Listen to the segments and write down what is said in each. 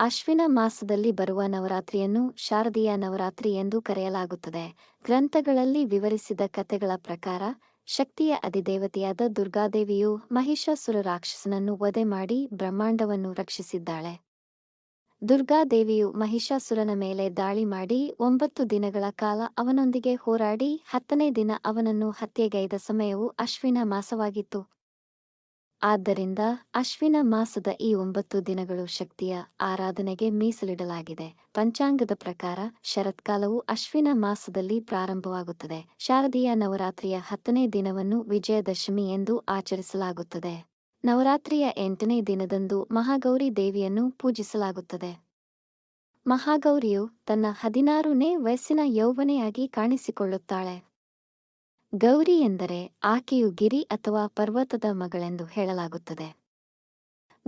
ಅಶ್ವಿನ ಮಾಸದಲ್ಲಿ ಬರುವ ನವರಾತ್ರಿಯನ್ನು ಶಾರದೀಯ ನವರಾತ್ರಿ ಎಂದು ಕರೆಯಲಾಗುತ್ತದೆ. ಗ್ರಂಥಗಳಲ್ಲಿ ವಿವರಿಸಿದ ಕಥೆಗಳ ಪ್ರಕಾರ, ಶಕ್ತಿಯ ಅಧಿದೇವತೆಯಾದ ದುರ್ಗಾದೇವಿಯು ಮಹಿಷಾಸುರ ರಾಕ್ಷಸನನ್ನು ವಧೆ ಮಾಡಿ ಬ್ರಹ್ಮಾಂಡವನ್ನು ರಕ್ಷಿಸಿದ್ದಾಳೆ. ದುರ್ಗಾದೇವಿಯು ಮಹಿಷಾಸುರನ ಮೇಲೆ ದಾಳಿ ಮಾಡಿ ಒಂಬತ್ತು ದಿನಗಳ ಕಾಲ ಅವನೊಂದಿಗೆ ಹೋರಾಡಿ ಹತ್ತನೇ ದಿನ ಅವನನ್ನು ಹತ್ಯೆಗೈದ ಸಮಯವು ಅಶ್ವಿನ ಮಾಸವಾಗಿತ್ತು. ಆದ್ದರಿಂದ ಅಶ್ವಿನ ಮಾಸದ ಈ ಒಂಬತ್ತು ದಿನಗಳು ಶಕ್ತಿಯ ಆರಾಧನೆಗೆ ಮೀಸಲಿಡಲಾಗಿದೆ. ಪಂಚಾಂಗದ ಪ್ರಕಾರ ಶರತ್ಕಾಲವು ಅಶ್ವಿನ ಮಾಸದಲ್ಲಿ ಪ್ರಾರಂಭವಾಗುತ್ತದೆ. ಶಾರದೀಯ ನವರಾತ್ರಿಯ ಹತ್ತನೇ ದಿನವನ್ನು ವಿಜಯದಶಮಿ ಎಂದು ಆಚರಿಸಲಾಗುತ್ತದೆ. ನವರಾತ್ರಿಯ ಎಂಟನೇ ದಿನದಂದು ಮಹಾಗೌರಿ ದೇವಿಯನ್ನು ಪೂಜಿಸಲಾಗುತ್ತದೆ. ಮಹಾಗೌರಿಯು ತನ್ನ ಹದಿನಾರನೇ ವಯಸ್ಸಿನ ಯೌವನೆಯಾಗಿ ಕಾಣಿಸಿಕೊಳ್ಳುತ್ತಾಳೆ. ಗೌರಿ ಎಂದರೆ ಆಕೆಯು ಗಿರಿ ಅಥವಾ ಪರ್ವತದ ಮಗಳೆಂದು ಹೇಳಲಾಗುತ್ತದೆ.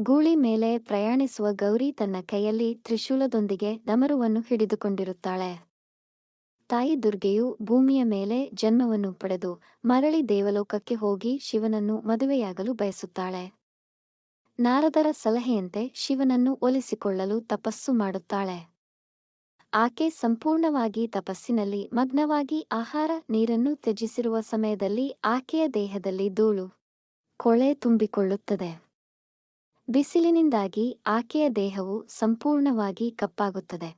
ಗೂಳಿ ಮೇಲೆ ಪ್ರಯಾಣಿಸುವ ಗೌರಿ ತನ್ನ ಕೈಯಲ್ಲಿ ತ್ರಿಶೂಲದೊಂದಿಗೆ ಡಮರುವನ್ನು ಹಿಡಿದುಕೊಂಡಿರುತ್ತಾಳೆ. ತಾಯಿ ದುರ್ಗೆಯು ಭೂಮಿಯ ಮೇಲೆ ಜನ್ಮವನ್ನು ಪಡೆದು ಮರಳಿ ದೇವಲೋಕಕ್ಕೆ ಹೋಗಿ ಶಿವನನ್ನು ಮದುವೆಯಾಗಲು ಬಯಸುತ್ತಾಳೆ. ನಾರದರ ಸಲಹೆಯಂತೆ ಶಿವನನ್ನು ಒಲಿಸಿಕೊಳ್ಳಲು ತಪಸ್ಸು ಮಾಡುತ್ತಾಳೆ. ಆಕೆ ಸಂಪೂರ್ಣವಾಗಿ ತಪಸ್ಸಿನಲ್ಲಿ ಮಗ್ನವಾಗಿ ಆಹಾರ, ನೀರನ್ನು ತ್ಯಜಿಸಿರುವ ಸಮಯದಲ್ಲಿ ಆಕೆಯ ದೇಹದಲ್ಲಿ ಧೂಳು, ಕೊಳೆ ತುಂಬಿಕೊಳ್ಳುತ್ತದೆ. ಬಿಸಿಲಿನಿಂದಾಗಿ ಆಕೆಯ ದೇಹವು ಸಂಪೂರ್ಣವಾಗಿ ಕಪ್ಪಾಗುತ್ತದೆ.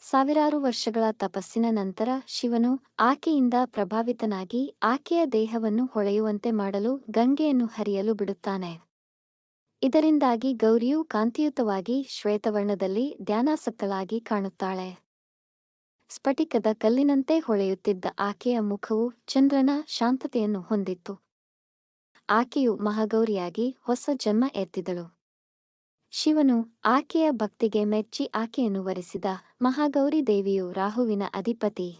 ಸಾವಿರಾರು ವರ್ಷಗಳ ತಪಸ್ಸಿನ ನಂತರ ಶಿವನು ಆಕೆಯಿಂದ ಪ್ರಭಾವಿತನಾಗಿ ಆಕೆಯ ದೇಹವನ್ನು ಹೊಳೆಯುವಂತೆ ಮಾಡಲು ಗಂಗೆಯನ್ನು ಹರಿಯಲು ಬಿಡುತ್ತಾನೆ. ಇದರಿಂದಾಗಿ ಗೌರಿಯು ಕಾಂತಿಯುತವಾಗಿ ಶ್ವೇತವರ್ಣದಲ್ಲಿ ಧ್ಯಾನಾಸಕ್ತಳಾಗಿ ಕಾಣುತ್ತಾಳೆ. ಸ್ಫಟಿಕದ ಕಲ್ಲಿನಂತೆ ಹೊಳೆಯುತ್ತಿದ್ದ ಆಕೆಯ ಮುಖವು ಚಂದ್ರನ ಶಾಂತತೆಯನ್ನು ಹೊಂದಿತ್ತು. ಆಕೆಯು ಮಹಾಗೌರಿಯಾಗಿ ಹೊಸ ಜನ್ಮ ಎತ್ತಿದಳು. ಶಿವನು ಆಕೆಯ ಭಕ್ತಿಗೆ ಮೆಚ್ಚಿ ಆಕೆಯನ್ನು ವರಿಸಿದ ಮಹಾಗೌರಿ ದೇವಿಯು ರಾಹುವಿನ ಅಧಿಪತಿ.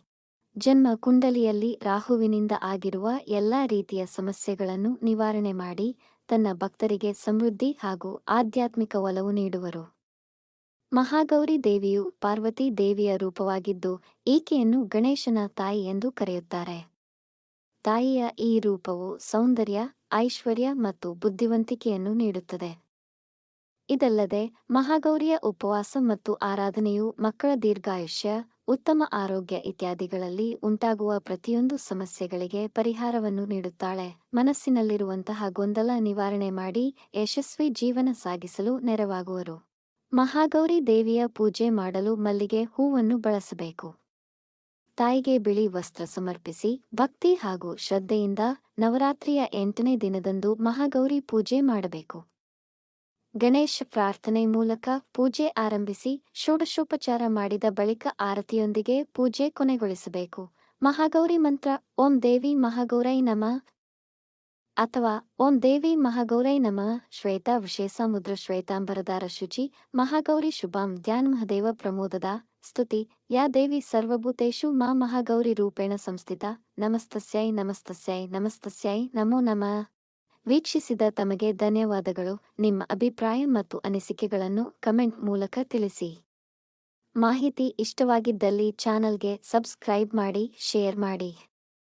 ಜನ್ಮ ಕುಂಡಲಿಯಲ್ಲಿ ರಾಹುವಿನಿಂದ ಆಗಿರುವ ಎಲ್ಲಾ ರೀತಿಯ ಸಮಸ್ಯೆಗಳನ್ನು ನಿವಾರಣೆ ಮಾಡಿ ತನ್ನ ಭಕ್ತರಿಗೆ ಸಮೃದ್ಧಿ ಹಾಗೂ ಆಧ್ಯಾತ್ಮಿಕ ಒಲವು ನೀಡುವರು. ಮಹಾಗೌರಿ ದೇವಿಯು ಪಾರ್ವತಿ ದೇವಿಯ ರೂಪವಾಗಿದ್ದು ಈಕೆಯನ್ನು ಗಣೇಶನ ತಾಯಿ ಎಂದು ಕರೆಯುತ್ತಾರೆ. ತಾಯಿಯ ಈ ರೂಪವು ಸೌಂದರ್ಯ, ಐಶ್ವರ್ಯ ಮತ್ತು ಬುದ್ಧಿವಂತಿಕೆಯನ್ನು ನೀಡುತ್ತದೆ. ಇದಲ್ಲದೆ ಮಹಾಗೌರಿಯ ಉಪವಾಸ ಮತ್ತು ಆರಾಧನೆಯು ಮಕ್ಕಳ ದೀರ್ಘಾಯುಷ್ಯ ಉತ್ತಮ ಆರೋಗ್ಯ ಇತ್ಯಾದಿಗಳಲ್ಲಿ ಉಂಟಾಗುವ ಪ್ರತಿಯೊಂದು ಸಮಸ್ಯೆಗಳಿಗೆ ಪರಿಹಾರವನ್ನು ನೀಡುತ್ತಾಳೆ. ಮನಸ್ಸಿನಲ್ಲಿರುವಂತಹ ಗೊಂದಲ ನಿವಾರಣೆ ಮಾಡಿ ಯಶಸ್ವಿ ಜೀವನ ಸಾಗಿಸಲು ನೆರವಾಗುವರು. ಮಹಾಗೌರಿ ದೇವಿಯ ಪೂಜೆ ಮಾಡಲು ಮಲ್ಲಿಗೆ ಹೂವನ್ನು ಬಳಸಬೇಕು. ತಾಯಿಗೆ ಬಿಳಿ ವಸ್ತ್ರ ಸಮರ್ಪಿಸಿ ಭಕ್ತಿ ಹಾಗೂ ಶ್ರದ್ಧೆಯಿಂದ ನವರಾತ್ರಿಯ ಎಂಟನೇ ದಿನದಂದು ಮಹಾಗೌರಿ ಪೂಜೆ ಮಾಡಬೇಕು. ಗಣೇಶ ಪ್ರಾರ್ಥನೆ ಮೂಲಕ ಪೂಜೆ ಆರಂಭಿಸಿ ಷೋಡಶೋಪಚಾರ ಮಾಡಿದ ಬಳಿಕ ಆರತಿಯೊಂದಿಗೆ ಪೂಜೆ ಕೊನೆಗೊಳಿಸಬೇಕು. ಮಹಾಗೌರಿ ಮಂತ್ರ, ಓಂ ದೇವಿ ಮಹಾಗೌರೈ ನಮ. ಅಥವಾ ಓಂ ದೇವಿ ಮಹಾಗೌರೈ ನಮ. ಶ್ವೇತಾ ವಿಶೇಷ ಮುದ್ರ ಶ್ವೇತಾಂಬರದಾರ ಶುಚಿ, ಮಹಾಗೌರಿ ಶುಭಾಂ. ಧ್ಯಾನ್ ಮಹದೇವ ಪ್ರಮೋದದ ಸ್ತುತಿ. ಯಾ ದೇವಿ ಸರ್ವಭೂತೇಶು ಮಾ ಮಹಾಗೌರಿ ರೂಪೇಣ ಸಂಸ್ಥಿತ. ನಮಸ್ತಸ್ಯೈ ನಮಸ್ತಸ್ಯೈ ನಮಸ್ತಸ್ಯೈ, ನಮೋ ನಮಃ. ವೀಕ್ಷಿಸಿದ ತಮಗೆ ಧನ್ಯವಾದಗಳು. ನಿಮ್ಮ ಅಭಿಪ್ರಾಯ ಮತ್ತು ಅನಿಸಿಕೆಗಳನ್ನು ಕಮೆಂಟ್ ಮೂಲಕ ತಿಳಿಸಿ. ಮಾಹಿತಿ ಇಷ್ಟವಾಗಿದ್ದಲ್ಲಿ ಚಾನಲ್ಗೆ ಸಬ್ಸ್ಕ್ರೈಬ್ ಮಾಡಿ, ಶೇರ್ ಮಾಡಿ.